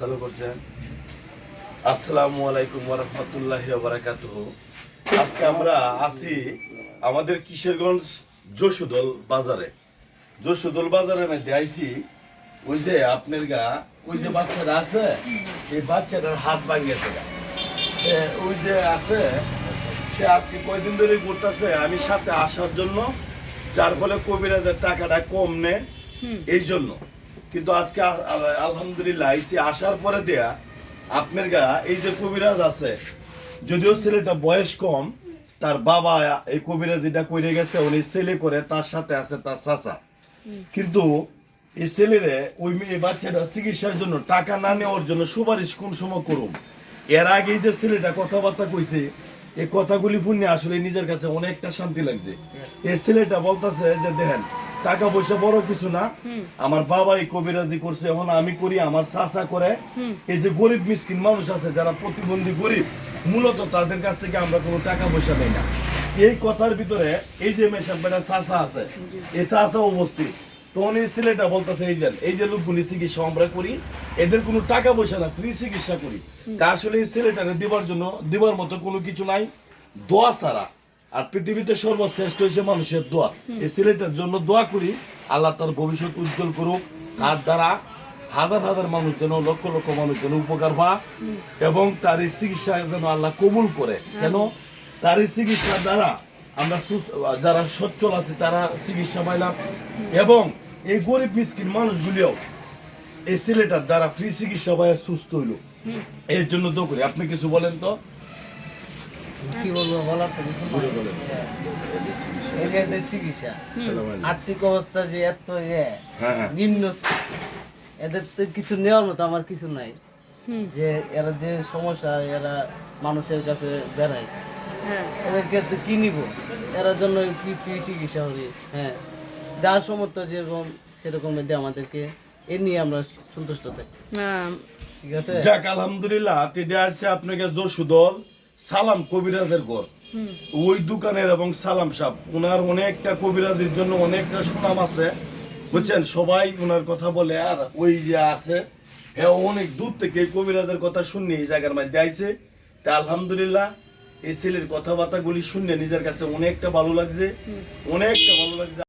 চালু করছেন। আসসালামু আলাইকুম ওরহমতুল্লাহ বারাকাতুহ। আজকে আমরা আছি আমাদের কিশোরগঞ্জ যশোদল বাজারে। যশোদল বাজারে মধ্যে আইছি ওই যে আপনার গা ওই যে বাচ্চাটা আছে এই বাচ্চাটার হাত ভাঙিয়েছে গা ওই যে আছে সে আজকে কয়দিন ধরে ঘুরতেছে আমি সাথে আসার জন্য যার ফলে কবিরাজের টাকাটা কম নেয়। এই জন্য। কিন্তু আজকে আলহামদুলিল্লাহ আইসি আসার পরে দেয়া আপনার গা, এই যে কবিরাজ আছে, যদিও ছেলেটা বয়স কম, তার বাবা এই কবিরাজিটা করে গেছে, উনি ছেলে করে, তার সাথে আছে তার চাচা। কিন্তু এই ছেলেরে ওই মেয়ে বাচ্চাটা চিকিৎসার জন্য টাকা না নেওয়ার জন্য সুপারিশ কোন সময় করুন এর আগে যে ছেলেটা কথাবার্তা কইছে, এই কথাগুলি শুনে আসলে নিজের কাছে অনেকটা শান্তি লাগছে। এই ছেলেটা বলতেছে যে, দেখেন টাকা পয়সা বড় কিছু না। আমার বাবা এই কবিরাজি করছে এখন আমি করি আমার চাচা করে। এই যে গরিব মিসকিন মানুষ আছে যারা প্রতিবন্ধী গরিব মূলত তাদের কাছ থেকে আমরা কোনো টাকা পয়সা নেই না। এই কথার ভিতরে এই যে মেশাব বেটা চাচা আছে এই চাচা উপস্থিত। তখন এই ছেলেটা বলতেছে এই যে এই যে লোকগুলি চিকিৎসা আমরা করি এদের কোনো টাকা পয়সা না ফ্রি চিকিৎসা করি। তা আসলে এই ছেলেটারে দেবার জন্য দেবার মতো কোনো কিছু নাই দোয়া ছাড়া। আর পৃথিবীতে সর্বশ্রেষ্ঠ হয়েছে মানুষের দোয়া। এই ছেলেটার জন্য দোয়া করি আল্লাহ তার ভবিষ্যৎ উজ্জ্বল করুক তার দ্বারা হাজার হাজার মানুষ যেন লক্ষ লক্ষ মানুষ যেন উপকার পা এবং তার এই চিকিৎসা যেন আল্লাহ কবুল করে। কেন? তার এই চিকিৎসার দ্বারা আমরা যারা সচ্ছল আছে তারা চিকিৎসা পাইলাম। এবং এই গরিব মিসকিন মানুষগুলিও এই ছেলেটার দ্বারা ফ্রি চিকিৎসা পায় সুস্থ হইল। এর জন্য তো করি। আপনি কিছু বলেন তো? কি বলব বলার তো কিছু চিকিৎসা। আর্থিক অবস্থা যে এত ইয়ে নিম্ন এদের তো কিছু নেওয়ার মতো আমার কিছু নাই। যে এরা যে সমস্যা এরা মানুষের কাছে বেড়ায়। হ্যাঁ। এদেরকে তো কি নিব? এরার জন্য ফ্রি ফ্রি চিকিৎসা হবে? হ্যাঁ। যার সমর্থ যেরকম সেরকম এদের আমাদেরকে এ নিয়ে আমরা সন্তুষ্ট থাকি। ঠিক আছে? যাক আলহামদুলিল্লাহ আছে আপনাকে যশুদল সালাম কবিরাজের ঘর। ওই দোকানের এবং সালাম সাহ ওনার অনেকটা কবিরাজের জন্য অনেকটা সুনাম আছে। বুঝছেন? সবাই ওনার কথা বলে আর ওই যে আছে হ্যাঁ অনেক দূর থেকে কবিরাজের কথা শুনে এই জায়গার মধ্যে আইছে। তা আলহামদুলিল্লাহ এই ছেলের কথাবার্তাগুলি শুনে নিজের কাছে অনেকটা ভালো লাগছে। অনেকটা ভালো লাগছে।